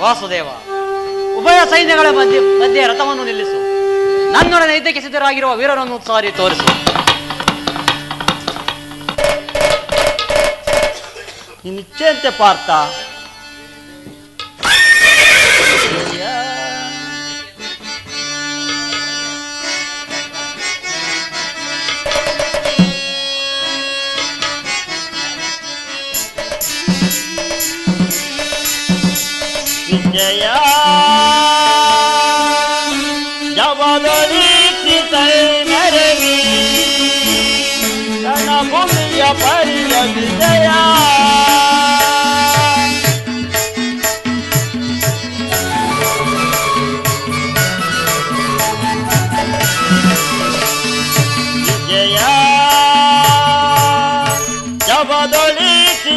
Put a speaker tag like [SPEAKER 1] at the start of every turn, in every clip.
[SPEAKER 1] ವಾಸುದೇವ, ಉಭಯ ಸೈನ್ಯಗಳ ಮಧ್ಯೆ ಮಧ್ಯೆ ರಥವನ್ನು ನಿಲ್ಲಿಸು. ನನ್ನೊಡನೆ ಇದಕ್ಕೆ ಸಿದ್ಧರಾಗಿರುವ ವೀರರನ್ನು ಸಾರಿ ತೋರಿಸು.
[SPEAKER 2] ನಿಶ್ಚಯಂತೆ ಪಾರ್ಥ ಜವದೊಳಿಸಿ ನರವಿ ರಣಭೂಮಿಯ ಪರಿಯ ವಿಜಯ ವಿಜಯ ಜವದೊಳಿಸಿ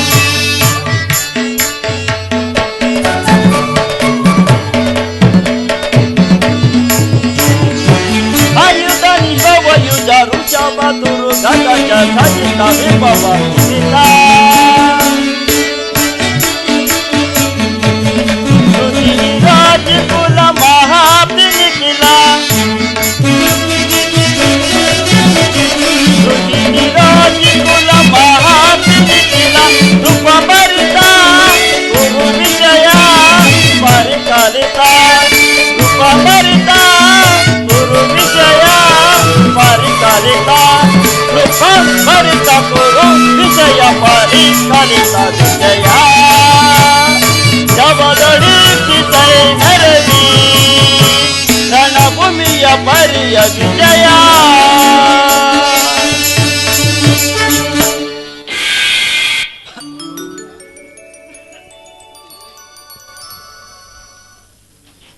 [SPEAKER 2] Datul Dada Jasa Cinta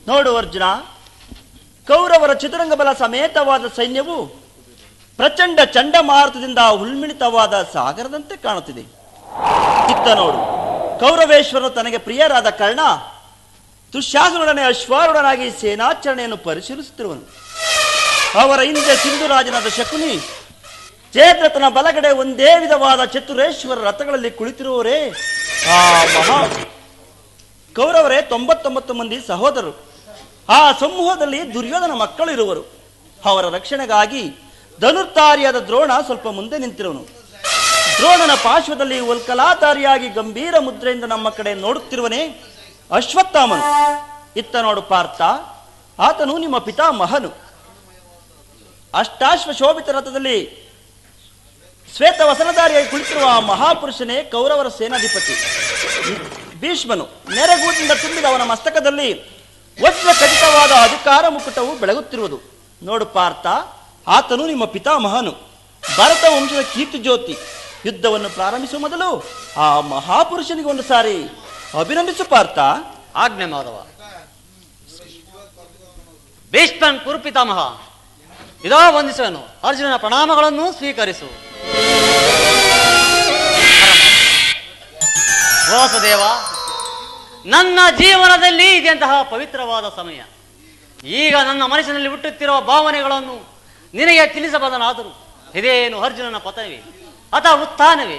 [SPEAKER 2] ನೋಡು ಅರ್ಜುನ ಕೌರವರ ಚಿತ್ರರಂಗ ಬಲ ಸಮೇತವಾದ ಸೈನ್ಯವು ಪ್ರಚಂಡ ಚಂಡಮಾರುತದಿಂದ ಉಲ್ಮಿಳಿತವಾದ ಸಾಗರದಂತೆ ಕಾಣುತ್ತಿದೆ. ಇತ್ತ ನೋಡು. ಕೌರವೇಶ್ವರನು ತನಗೆ ಪ್ರಿಯರಾದ ಕರ್ಣ ದುಶ್ಯಾಸನೊಡನೆ ಅಶ್ವಾರುಡನಾಗಿ ಸೇನಾಚರಣೆಯನ್ನು ಪರಿಶೀಲಿಸುತ್ತಿರುವನು. ಅವರ ಹಿಂದೆ ಸಿಂಧುರಾಜನಾದ ಶಕುನಿ ಚೇತ್ರತನ ಬಲಗಡೆ ಒಂದೇ ವಿಧವಾದ ಚತುರೇಶ್ವರ ರಥಗಳಲ್ಲಿ ಕುಳಿತಿರುವವರೇ, ಆ ಮಹಾ ಕೌರವರೇ, ತೊಂಬತ್ತೊಂಬತ್ತು ಮಂದಿ ಸಹೋದರರು. ಆ ಸಮೂಹದಲ್ಲಿ ದುರ್ಯೋಧನ ಮಕ್ಕಳು ಇರುವರು. ಅವರ ರಕ್ಷಣೆಗಾಗಿ ಧನುರ್ತಾರಿಯಾದ ದ್ರೋಣ ಸ್ವಲ್ಪ ಮುಂದೆ ನಿಂತಿರುವನು. ದ್ರೋಣನ ಪಾರ್ಶ್ವದಲ್ಲಿ ಒಲ್ಕಲಾಧಾರಿಯಾಗಿ ಗಂಭೀರ ಮುದ್ರೆಯಿಂದ ನಮ್ಮ ಕಡೆ ನೋಡುತ್ತಿರುವನೇ ಅಶ್ವತ್ಥಾಮನು. ಇತ್ತ ನೋಡು ಪಾರ್ಥ, ಆತನು ನಿಮ್ಮ ಪಿತಾ ಮಹನು. ಅಷ್ಟಾಶ್ವ ಶೋಭಿತ ರಥದಲ್ಲಿ ಶ್ವೇತ ವಸನಧಾರಿಯಾಗಿ ಕುಳಿತಿರುವ ಆ ಮಹಾಪುರುಷನೇ ಕೌರವರ ಸೇನಾಧಿಪತಿ. ಭೀಷ್ಮನು ನೆರೆಗೂದಿಂದ ತುಂಬಿದ ಅವನ ಮಸ್ತಕದಲ್ಲಿ ವಜ್ರ ಖಚಿತವಾದ ಅಧಿಕಾರ ಮುಕುಟವು ಬೆಳಗುತ್ತಿರುವುದು. ನೋಡು ಪಾರ್ಥ, ಆತನು ನಿಮ್ಮ ಪಿತಾಮಹನು ಭರತ ವಂಶದ ಕೀರ್ತಿ ಜ್ಯೋತಿ ಯುದ್ಧವನ್ನು ಪ್ರಾರಂಭಿಸುವ ಮೊದಲು ಆ ಮಹಾಪುರುಷನಿಗೆ ಒಂದು ಸಾರಿ ಅಭಿನಂದಿಸು ಪಾರ್ಥ.
[SPEAKER 1] ಆಜ್ಞೆ ಮಾಧವ ಭೀಷ್ಮನ್ ಕುರುಪಿತಾಮಹ ಇದೋ ವಂದಿಸುವನು. ಅರ್ಜುನನ ಪ್ರಣಾಮಗಳನ್ನು ಸ್ವೀಕರಿಸು. ವಾಸುದೇವ, ನನ್ನ ಜೀವನದಲ್ಲಿ ಇದೆಂತಹ ಪವಿತ್ರವಾದ ಸಮಯ. ಈಗ ನನ್ನ ಮನಸ್ಸಿನಲ್ಲಿ ಹುಟ್ಟುತ್ತಿರುವ ಭಾವನೆಗಳನ್ನು ನಿನಗೆ ತಿಳಿಸಬದನಾದರೂ ಇದೇನು ಅರ್ಜುನನ ಪತನವೇ ಅಥವಾ ಉತ್ಥಾನವೇ.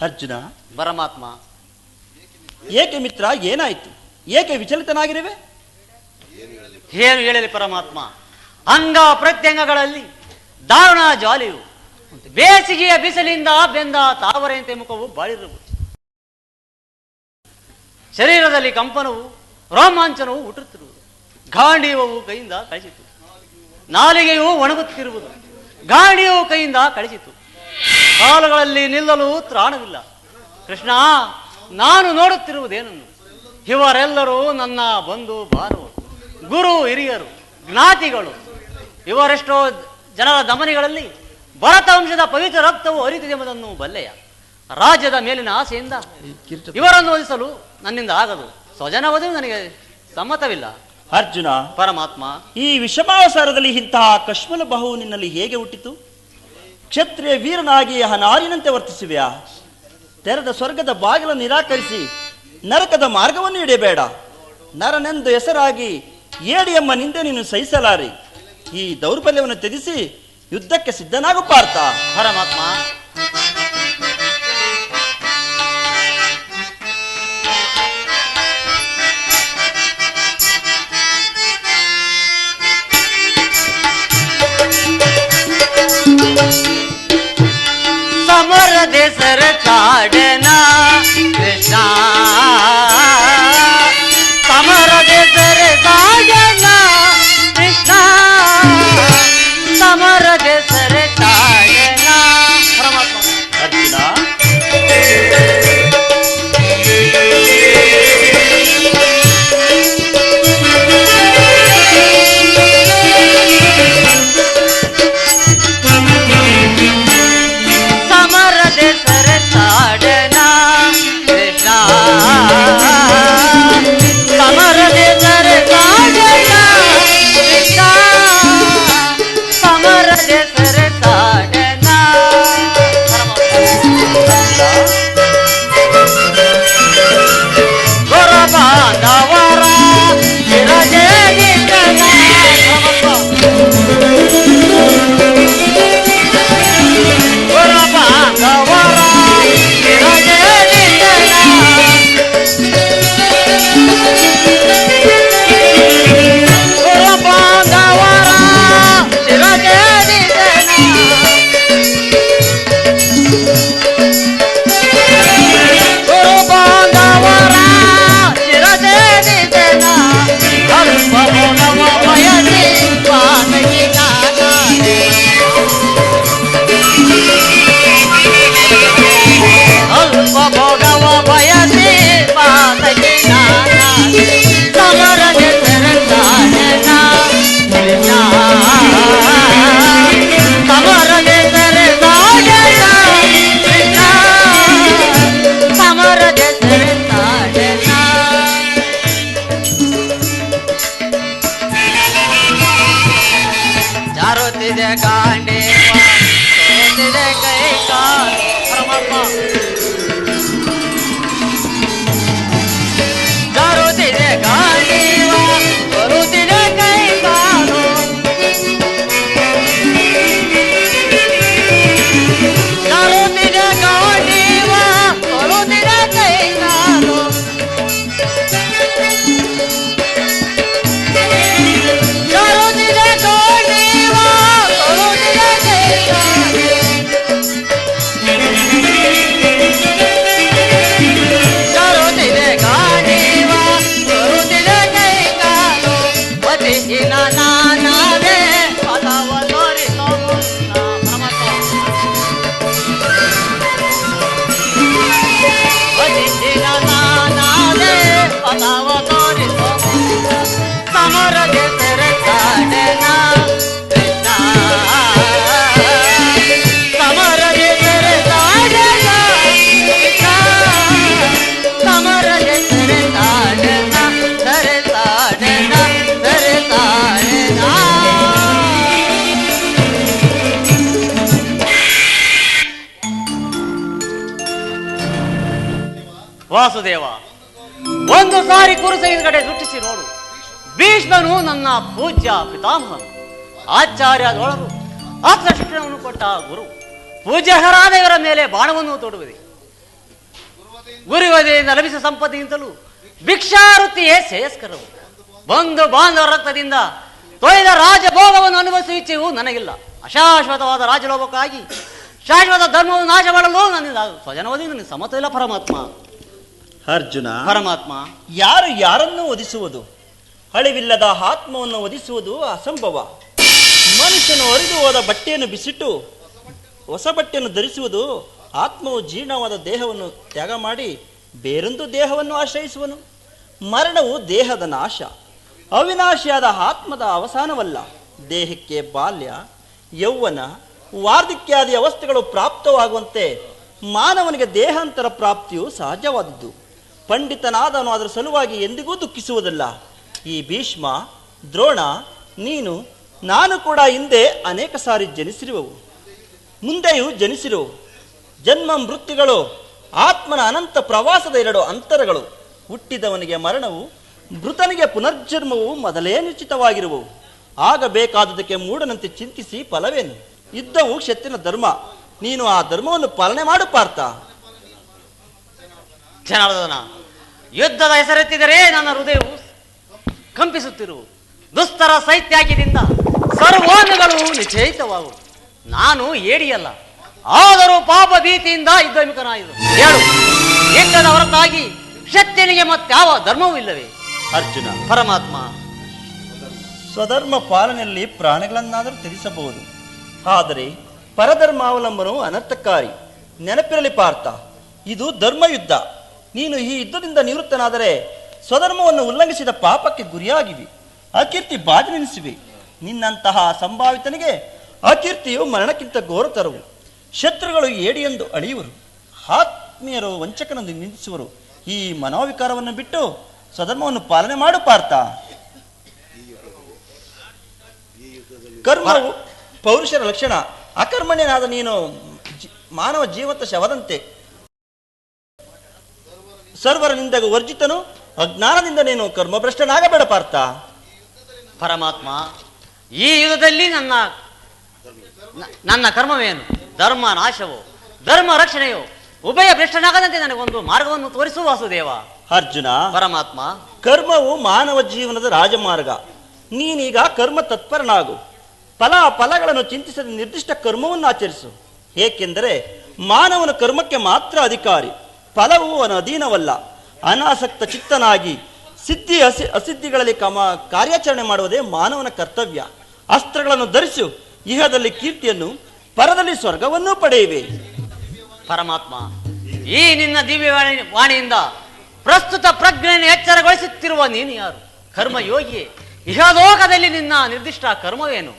[SPEAKER 2] ಅರ್ಜುನ
[SPEAKER 1] ಪರಮಾತ್ಮ.
[SPEAKER 2] ಏಕೆ ಮಿತ್ರ ಏನಾಯ್ತು? ಏಕೆ ವಿಚಲಿತನಾಗಿರುವೆ?
[SPEAKER 1] ಏನು ಹೇಳಲಿ ಪರಮಾತ್ಮ? ಅಂಗ ಪ್ರತ್ಯಂಗಗಳಲ್ಲಿ ದಾರುಣ ಜಾಲಿಯು ಬೇಸಿಗೆಯ ಬಿಸಿಲಿಂದ ಬೆಂದ ತಾವರೆಯಂತೆ ಮುಖವು ಬಾಳಿರುವುದು. ಶರೀರದಲ್ಲಿ ಕಂಪನವು ರೋಮಾಂಚನವು ಹುಟ್ಟುತ್ತಿರುವುದು. ಗಾಂಡೀವವು ಕೈಯಿಂದ ಕಳಿಸಿತು ನಾಲಿಗೆಯು ಒಣಗುತ್ತಿರುವುದು. ಗಾಂಡೀವು ಕೈಯಿಂದ ಕಳಿಸಿತು ಕಾಲುಗಳಲ್ಲಿ ನಿಲ್ಲಲು ತ್ರಾಣವಿಲ್ಲ. ಕೃಷ್ಣ ನಾನು ನೋಡುತ್ತಿರುವುದೇನನ್ನು? ಇವರೆಲ್ಲರೂ ನನ್ನ ಬಂಧು ಬಾರು ಗುರು ಹಿರಿಯರು ಜ್ಞಾತಿಗಳು. ಇವರೆಷ್ಟೋ ಜನರ ದಮನಿಗಳಲ್ಲಿ ಭರತ ವಂಶದ ಪವಿತ್ರ ರಕ್ತವು ಹರಿತಿದೆ ಎಂಬುದನ್ನು ಬಲ್ಲೆಯ. ರಾಜ್ಯದ ಮೇಲಿನ ಆಸೆಯಿಂದ ಇವರನ್ನು ವಧಿಸಲು ನನ್ನಿಂದ ಆಗದು. ಸ್ವಜನ ವಧು ನನಗೆ ಸಮ್ಮತವಿಲ್ಲ.
[SPEAKER 2] ಅರ್ಜುನ
[SPEAKER 1] ಪರಮಾತ್ಮ
[SPEAKER 2] ಈ ವಿಷಮಾವಸಾರದಲ್ಲಿ ಇಂತಹ ಕಶ್ಮಲ ಬಾಹು ನಿನ್ನಲ್ಲಿ ಹೇಗೆ ಹುಟ್ಟಿತು? ಕ್ಷತ್ರಿಯ ವೀರನಾಗಿ ಹನಾರಿನಂತೆ ವರ್ತಿಸುವೆಯ? ತೆರೆದ ಸ್ವರ್ಗದ ಬಾಗಿಲನ್ನು ನಿರಾಕರಿಸಿ ನರಕದ ಮಾರ್ಗವನ್ನು ಹಿಡಿಯಬೇಡ ನರನೆಂದು ಹೆಸರಾಗಿ ಏಡಿ ಎಂಬ ನಿಂದೆ ನೀನು ಸಹಿಸಲಾರಿ. ಈ ದೌರ್ಬಲ್ಯವನ್ನು ತ್ಯಜಿಸಿ ಯುದ್ಧಕ್ಕೆ ಸಿದ್ಧನಾಗು ಪಾರ್ಥ.
[SPEAKER 1] ಪರಮಾತ್ಮ देसर चाडना। ಜಾರುತ್ತಿದೆ ವಾಸುದೇವ. ಒಂದು ಸಾರಿ ಕುರುಸೈದ ಕಡೆ ಸೃಷ್ಟಿಸಿ ನೋಡು. ಭೀಷ್ಮನು ನನ್ನ ಪೂಜ್ಯ ಪಿತಾಮಹನು. ಆಚಾರ್ಯದೊಳರು ಆತ್ಮಶಿಕ್ಷಣವನ್ನು ಕೊಟ್ಟ ಗುರು. ಪೂಜ್ಯಹರಾದ ಇವರ ಮೇಲೆ ಬಾಣವನ್ನು ತೊಡುವುದೇ ಗುರುವದೆಯಿಂದ ಲಭಿಸಿದ ಸಂಪತ್ತಿಗಿಂತಲೂ ಭಿಕ್ಷಾವೃತ್ತಿಯೇ ಶ್ರೇಯಸ್ಕರವು. ಬಂಧು ಬಾಂಧವ ರಕ್ತದಿಂದ ತೊಯ್ದ ರಾಜಭೋಗವನ್ನು ಅನುಭವಿಸುವ ಇಚ್ಛೆಯೂ ನನಗಿಲ್ಲ. ಅಶಾಶ್ವತವಾದ ರಾಜಲೋಭಕ್ಕಾಗಿ ಶಾಶ್ವತ ಧರ್ಮವನ್ನು ನಾಶ ಮಾಡಲು ನನ್ನ ಸ್ವಜನವದಿ ನನಗೆ ಇಲ್ಲ ಪರಮಾತ್ಮ.
[SPEAKER 2] ಅರ್ಜುನ
[SPEAKER 1] ಪರಮಾತ್ಮ
[SPEAKER 2] ಯಾರು ಯಾರನ್ನು ಒದಿಸುವುದು ಅಳಿವಿಲ್ಲದ ಆತ್ಮವನ್ನು ಒದಿಸುವುದು ಅಸಂಭವ. ಮನುಷ್ಯನು ಹರಿದು ಹೋದ ಬಟ್ಟೆಯನ್ನು ಬಿಸಿಟ್ಟು ಹೊಸ ಬಟ್ಟೆಯನ್ನು ಧರಿಸುವುದು ಆತ್ಮವು ಜೀರ್ಣವಾದ ದೇಹವನ್ನು ತ್ಯಾಗ ಮಾಡಿ ಬೇರೊಂದು ದೇಹವನ್ನು ಆಶ್ರಯಿಸುವನು. ಮರಣವು ದೇಹದ ನಾಶ ಅವಿನಾಶಿಯಾದ ಆತ್ಮದ ಅವಸಾನವಲ್ಲ. ದೇಹಕ್ಕೆ ಬಾಲ್ಯ ಯೌವನ ವಾರ್ಧಕ್ಯಾದಿ ಅವಸ್ಥೆಗಳು ಪ್ರಾಪ್ತವಾಗುವಂತೆ ಮಾನವನಿಗೆ ದೇಹಾಂತರ ಪ್ರಾಪ್ತಿಯು ಸಹಜವಾದದ್ದು. ಪಂಡಿತನಾದನು ಅದರ ಸಲುವಾಗಿ ಎಂದಿಗೂ ದುಃಖಿಸುವುದಿಲ್ಲ. ಈ ಭೀಷ್ಮ, ದ್ರೋಣ, ನೀನು, ನಾನು ಕೂಡ ಹಿಂದೆ ಅನೇಕ ಸಾರಿ ಜನಿಸಿರುವವು. ಮುಂದೆಯೂ ಜನಿಸಿರುವು ಜನ್ಮ ಮೃತ್ಯುಗಳು, ಆತ್ಮನ ಅನಂತ ಪ್ರವಾಸದ ಎರಡು ಅಂತರಗಳು. ಹುಟ್ಟಿದವನಿಗೆ ಮರಣವು, ಮೃತನಿಗೆ ಪುನರ್ಜನ್ಮವು ಮೊದಲೇ ನಿಶ್ಚಿತವಾಗಿರುವವು. ಆಗಬೇಕಾದುದಕ್ಕೆ ಮೂಡನಂತೆ ಚಿಂತಿಸಿ ಫಲವೇನು? ಯುದ್ಧವು ಕ್ಷತ್ರಿನ ಧರ್ಮ. ನೀನು ಆ ಧರ್ಮವನ್ನು ಪಾಲನೆ ಮಾಡು ಪಾರ್ಥ.
[SPEAKER 1] ಜನಾರ್ದನ, ಯುದ್ಧದ ಹೆಸರೆತ್ತಿದರೆ ನನ್ನ ಹೃದಯವು ಕಂಪಿಸುತ್ತಿರು. ದುಸ್ತರ ಸೈತ್ಯಾಗ್ಯದಿಂದ ಸರ್ವಾಂಗಗಳು ನಿಶ್ಚಯಿತವಾಗು. ನಾನು ಏಡಿಯಲ್ಲ, ಆದರೂ ಪಾಪ ಭೀತಿಯಿಂದ ಯುದ್ಧಮಿಕನಾಯಿತು ಹೇಳು ಏಕದ ಹೊರತಾಗಿ ಶಕ್ತಿನಿಗೆ ಮತ್ತಾವ ಧರ್ಮವೂ ಇಲ್ಲವೇ?
[SPEAKER 2] ಅರ್ಜುನ,
[SPEAKER 1] ಪರಮಾತ್ಮ.
[SPEAKER 2] ಸ್ವಧರ್ಮ ಪಾಲನೆಯಲ್ಲಿ ಪ್ರಾಣಿಗಳನ್ನಾದರೂ ತ್ಯಜಿಸಬಹುದು. ಆದರೆ ಪರಧರ್ಮಾವಲಂಬನವು ಅನರ್ಥಕಾರಿ. ನೆನಪಿರಲಿ ಪಾರ್ಥ, ಇದು ಧರ್ಮಯುದ್ಧ. ನೀನು ಈ ಯುದ್ಧದಿಂದ ನಿವೃತ್ತನಾದರೆ ಸ್ವಧರ್ಮವನ್ನು ಉಲ್ಲಂಘಿಸಿದ ಪಾಪಕ್ಕೆ ಗುರಿಯಾಗಿವಿ. ಅಕೀರ್ತಿ ಬಾಜಿನೆನಿಸಿವೆ. ನಿನ್ನಂತಹ ಸಂಭಾವಿತನಿಗೆ ಅಕೀರ್ತಿಯು ಮರಣಕ್ಕಿಂತ ಘೋರತರವು ಶತ್ರುಗಳು ಏಡಿಯೆಂದು ಅಳಿಯುವರು. ಆತ್ಮೀಯರು ವಂಚಕನನ್ನು ನಿಂದಿಸುವರು. ಈ ಮನೋವಿಕಾರವನ್ನು ಬಿಟ್ಟು ಸ್ವಧರ್ಮವನ್ನು ಪಾಲನೆ ಮಾಡು ಪಾರ್ಥ. ಕರ್ಮವು ಪೌರುಷರ ಲಕ್ಷಣ. ಅಕರ್ಮಣ್ಯನಾದ ನೀನು ಮಾನವ ಜೀವಂತ ಶವದಂತೆ. ಸರ್ವರ ನಿಂದಾಗ ವರ್ಜಿತನು ಅಜ್ಞಾನದಿಂದ ನೀನು ಕರ್ಮಭ್ರಷ್ಟನಾಗಬೇಡ ಪಾರ್ಥ.
[SPEAKER 1] ಪರಮಾತ್ಮ ಈ ಯುಗದಲ್ಲಿ ನನ್ನ ನನ್ನ ಕರ್ಮವೇನು? ಧರ್ಮ ನಾಶವೋ? ಧರ್ಮ ರಕ್ಷಣೆಯು? ಉಭಯ ಭ್ರಷ್ಟನಾಗದಂತೆ ನನಗೊಂದು ಮಾರ್ಗವನ್ನು ತೋರಿಸು ವಾಸುದೇವ.
[SPEAKER 2] ಅರ್ಜುನ
[SPEAKER 1] ಪರಮಾತ್ಮ
[SPEAKER 2] ಕರ್ಮವು ಮಾನವ ಜೀವನದ ರಾಜಮಾರ್ಗ. ನೀನೀಗ ಕರ್ಮ ತತ್ಪರನಾಗು. ಫಲ ಫಲಗಳನ್ನು ಚಿಂತಿಸದ ನಿರ್ದಿಷ್ಟ ಕರ್ಮವನ್ನು ಆಚರಿಸು ಏಕೆಂದರೆ ಮಾನವನ ಕರ್ಮಕ್ಕೆ ಮಾತ್ರ ಅಧಿಕಾರಿ. ಫಲವು ಅವನ ಅಧೀನವಲ್ಲ. ಅನಾಸಕ್ತ ಚಿತ್ತನಾಗಿ ಸಿದ್ಧಿ ಅಸಿ ಅಸಿದ್ಧಿಗಳಲ್ಲಿ ಕಮ ಕಾರ್ಯಾಚರಣೆ ಮಾಡುವುದೇ ಮಾನವನ ಕರ್ತವ್ಯ. ಅಸ್ತ್ರಗಳನ್ನು ಧರಿಸು ಇಹದಲ್ಲಿ ಕೀರ್ತಿಯನ್ನು ಪರದಲ್ಲಿ ಸ್ವರ್ಗವನ್ನು ಪಡೆಯುವೆ.
[SPEAKER 1] ಪರಮಾತ್ಮ ಈ ನಿನ್ನ ದಿವ್ಯವಾಣಿ ವಾಣಿಯಿಂದ ಪ್ರಸ್ತುತ ಪ್ರಜ್ಞೆಯನ್ನು ಎಚ್ಚರಗೊಳಿಸುತ್ತಿರುವ ನೀನು ಯಾರು? ಕರ್ಮಯೋಗಿಯೇ. ಇಹಲೋಕದಲ್ಲಿ ನಿನ್ನ ನಿರ್ದಿಷ್ಟ ಕರ್ಮವೇನು?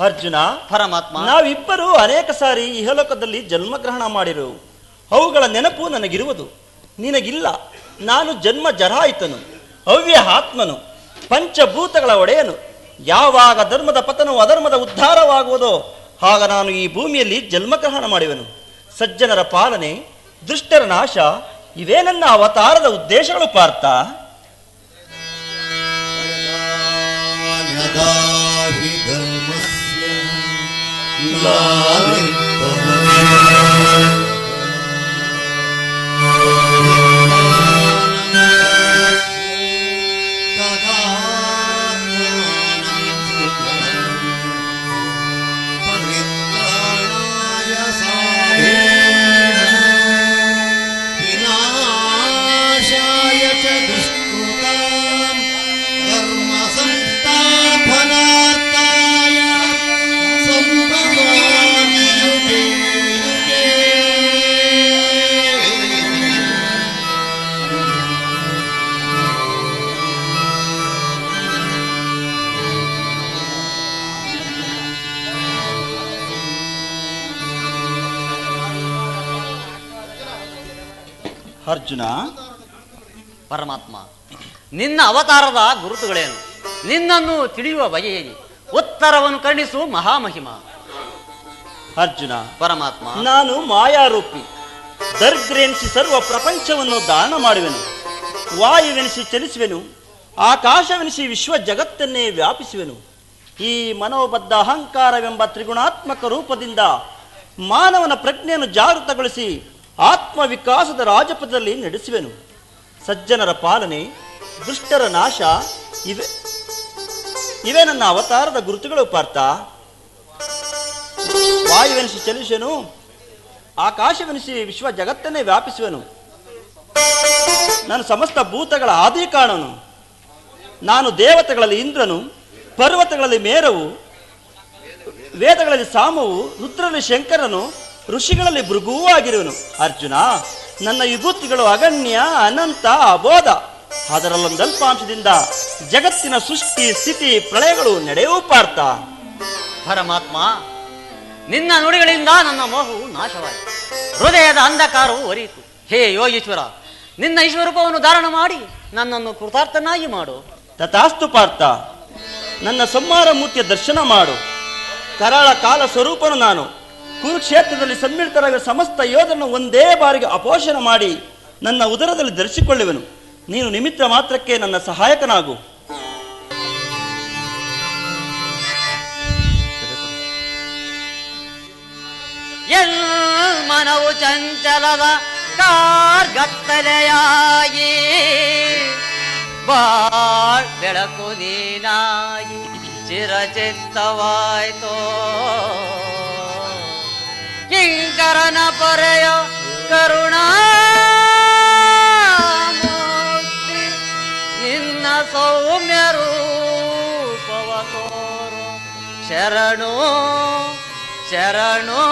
[SPEAKER 2] ಅರ್ಜುನ
[SPEAKER 1] ಪರಮಾತ್ಮ
[SPEAKER 2] ನಾವಿಬ್ಬರು ಅನೇಕ ಸಾರಿ ಇಹಲೋಕದಲ್ಲಿ ಜನ್ಮಗ್ರಹಣ ಮಾಡಿರುವು ಅವುಗಳ ನೆನಪು ನನಗಿರುವುದು. ನಿನಗಿಲ್ಲ. ನಾನು ಜನ್ಮ ಜರಾಯಿತನು ಅವ್ಯ ಆತ್ಮನು ಪಂಚಭೂತಗಳ ಒಡೆಯನು. ಯಾವಾಗ ಧರ್ಮದ ಪತನವು ಅಧರ್ಮದ ಉದ್ಧಾರವಾಗುವುದೋ, ಆಗ ನಾನು ಈ ಭೂಮಿಯಲ್ಲಿ ಜನ್ಮಗ್ರಹಣ ಮಾಡುವೆನು. ಸಜ್ಜನರ ಪಾಲನೆ, ದುಷ್ಟರ ನಾಶ, ಇವೇ ನನ್ನ ಅವತಾರದ ಉದ್ದೇಶಗಳು ಪಾರ್ಥ.
[SPEAKER 3] यदा
[SPEAKER 2] ಅರ್ಜುನ?
[SPEAKER 1] ಪರಮಾತ್ಮ ನಿನ್ನ ಅವತಾರದ ಗುರುತುಗಳೇನು? ನಿನ್ನನ್ನು ತಿಳಿಯುವ ಬಗೆಯೇನು ಉತ್ತರವನ್ನು ಕರ್ಣಿಸು ಮಹಾಮಹಿಮ.
[SPEAKER 2] ಅರ್ಜುನ
[SPEAKER 1] ಪರಮಾತ್ಮ
[SPEAKER 2] ನಾನು ಮಾಯಾರೂಪಿ ದರ್ಗ್ರೆನಿಸಿ ಸರ್ವ ಪ್ರಪಂಚವನ್ನು ದಾನ ಮಾಡುವೆನು ವಾಯುವೆನಿಸಿ ಚಲಿಸುವೆನು ಆಕಾಶವೆನಿಸಿ ವಿಶ್ವ ಜಗತ್ತನ್ನೇ ವ್ಯಾಪಿಸುವೆನು. ಈ ಮನೋಬದ್ಧ ಅಹಂಕಾರವೆಂಬ ತ್ರಿಗುಣಾತ್ಮಕ ರೂಪದಿಂದ ಮಾನವನ ಪ್ರಜ್ಞೆಯನ್ನು ಜಾಗೃತಗೊಳಿಸಿ ಆತ್ಮವಿಕಾಸದ ರಾಜಪಥದಲ್ಲಿ ನಡೆಸುವೆನು. ಸಜ್ಜನರ ಪಾಲನೆ, ದುಷ್ಟರ ನಾಶ, ಇವೆ ಇವೇ ನನ್ನ ಅವತಾರದ ಗುರುತುಗಳು ಪಾರ್ಥ. ವಾಯುವೆನಿಸಿ ಚಲಿಸುವನು, ಆಕಾಶವೆನಿಸಿ ವಿಶ್ವ ಜಗತ್ತನ್ನೇ ವ್ಯಾಪಿಸುವನು. ನಾನು ಸಮಸ್ತ ಭೂತಗಳ ಆದಿ ಕಾಣನು ನಾನು ದೇವತೆಗಳಲ್ಲಿ ಇಂದ್ರನು, ಪರ್ವತಗಳಲ್ಲಿ ಮೇರವು, ವೇದಗಳಲ್ಲಿ ಸಾಮವು ರುದ್ರನಲ್ಲಿ ಶಂಕರನು ಋಷಿಗಳಲ್ಲಿ ಭೃಗುವೂ ಆಗಿರುವನು ಅರ್ಜುನ ನನ್ನ ವಿಭೂತಿಗಳು ಅಗಣ್ಯ ಅನಂತ ಅಬೋಧ. ಅದರಲ್ಲೊಂದಲ್ಪಾಂಶದಿಂದ ಜಗತ್ತಿನ ಸೃಷ್ಟಿ ಸ್ಥಿತಿ ಪ್ರಳಯಗಳು ನಡೆಯುವ ಪಾರ್ಥ.
[SPEAKER 1] ಪರಮಾತ್ಮ ನಿನ್ನ ನುಡಿಗಳಿಂದ ನನ್ನ ಮೋಹವು ನಾಶವಾಯಿತು. ಹೃದಯದ ಅಂಧಕಾರವು ಒರಿಯಿತು. ಹೇ ಯೋಗೀಶ್ವರ ನಿನ್ನ ಈಶ್ವರೂಪವನ್ನು ಧಾರಣ ಮಾಡಿ ನನ್ನನ್ನು ಕೃತಾರ್ಥನಾಗಿ ಮಾಡು.
[SPEAKER 2] ತಥಾಸ್ತು ಪಾರ್ಥ ನನ್ನ ಸಂಹಾರ ಮೂರ್ತಿಯ ದರ್ಶನ ಮಾಡು. ಕರಾಳ ಕಾಲ ಸ್ವರೂಪನು ನಾನು. ಕುರುಕ್ಷೇತ್ರದಲ್ಲಿ ಸಮ್ಮಿಳಿತರಾಗಿ ಸಮಸ್ತ ಯೋಧನ ಒಂದೇ ಬಾರಿಗೆ ಅಪೋಷಣ ಮಾಡಿ ನನ್ನ ಉದರದಲ್ಲಿ ಧರಿಸಿಕೊಳ್ಳುವೆನು. ನೀನು ನಿಮಿತ್ತ ಮಾತ್ರಕ್ಕೆ ನನ್ನ ಸಹಾಯಕನಾಗು.
[SPEAKER 1] ಮನವು ಚಂಚಲದ ಕಾರ್ಗತ್ತಲೆಯಾಗಿ, ಬಾಳ್ ಬೆಳಕು ನೀನಾಗಿ ಚಿರಚಿತ್ತವಾಯ್ತೋ. ಕಿಂಕರನ ಪೊರೆಯ ಕರುಣಾ ನಿನ್ನ ಸೌಮ್ಯ ರೂಪವ ತೋರು. ಶರಣೋ ಶರಣು.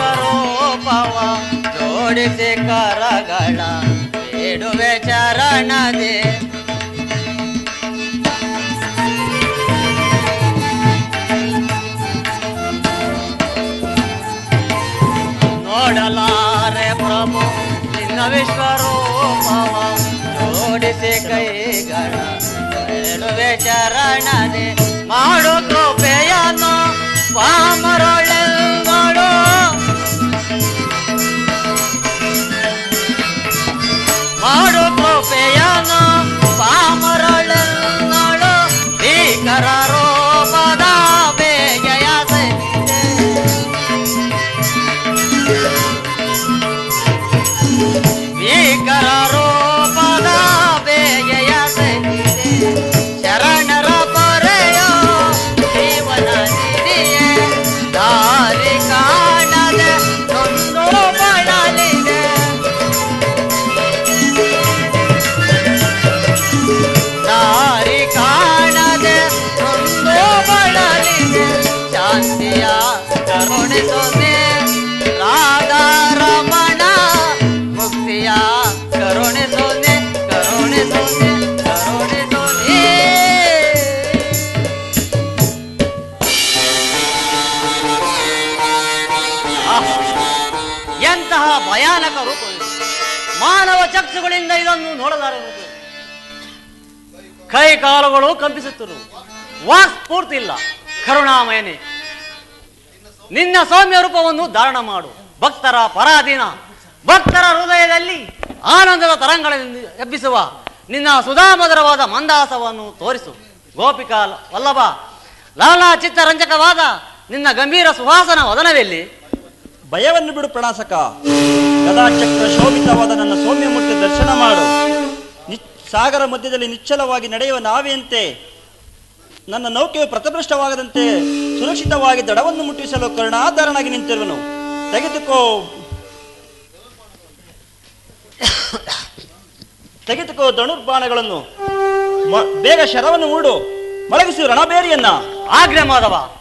[SPEAKER 1] ನಿನ್ನ ವಿಶ್ವರೂಪವ ಜೋಡಿಸಿ ಕರಗಳ ಬೇಡುವೆ ಚರಣದೆ ನೋಡಲಾರೆ ಪ್ರಭು ನಿನ್ನ ವಿಶ್ವರೂಪವ ಜೋಡಿಸಿ ಕೈಗಳ ಬೇಡುವೆ ಚರಣದೆ ಮಾಡು ಕೃಪೆಯನ್ನು ಪಾಮರೊಳೆಂಗಳು amor ಕೈ ಕಾಲುಗಳು ಕಂಪಿಸುತ್ತರು ವಾಕ್ ಸ್ಫೂರ್ತಿ ಇಲ್ಲ. ಕರುಣಾಮಯನೇ. ನಿನ್ನ ಸೌಮ್ಯ ರೂಪವನ್ನು ಧಾರಣ ಮಾಡು. ಭಕ್ತರ ಪರಾಧೀನ. ಭಕ್ತರ ಹೃದಯದಲ್ಲಿ ಆನಂದದ ತರಂಗಗಳನ್ನು ಎಬ್ಬಿಸುವ. ನಿನ್ನ ಸುಧಾಮಧುರವಾದ ಮಂದಾಸವನ್ನು ತೋರಿಸು. ಗೋಪಿಕಾ ವಲ್ಲಭ, ಲಾಲಾ ಚಿತ್ತರಂಜಕವಾದ ನಿನ್ನ ಗಂಭೀರ ಸುಹಾಸನ ವದನವೆಲ್ಲಿ?
[SPEAKER 2] ಭಯವನ್ನು ಬಿಡು ಪ್ರಣಾಸಕ. ಗದಾಚಕ್ರ ಶೋಭಿತವಾದ ನನ್ನ ಸೌಮ್ಯಮೂರ್ತಿ ದರ್ಶನ ಮಾಡು. ಸಾಗರ ಮಧ್ಯದಲ್ಲಿ ನಿಚ್ಚಲವಾಗಿ ನಡೆಯುವ ನಾವೆಯಂತೆ, ನನ್ನ ನೌಕೆಯು ಪ್ರತಭೃಷ್ಟವಾಗದಂತೆ ಸುರಕ್ಷಿತವಾಗಿ ದಡವನ್ನು ಮುಟ್ಟಿಸಲು ಕರುಣಾಧಾರನಾಗಿ ನಿಂತಿರುವನು. ತೆಗೆದುಕೋ. ತೆಗೆದುಕೋ ಧನುರ್ಬಾಣಗಳನ್ನು. ಮ- ಬೇಗ ಶರವನ್ನು ಮೂಡು. ಮಲಗಿಸಿ ರಣಬೇರಿಯನ್ನ.
[SPEAKER 1] ಆಗ್ರಹ ಮಾಧವ.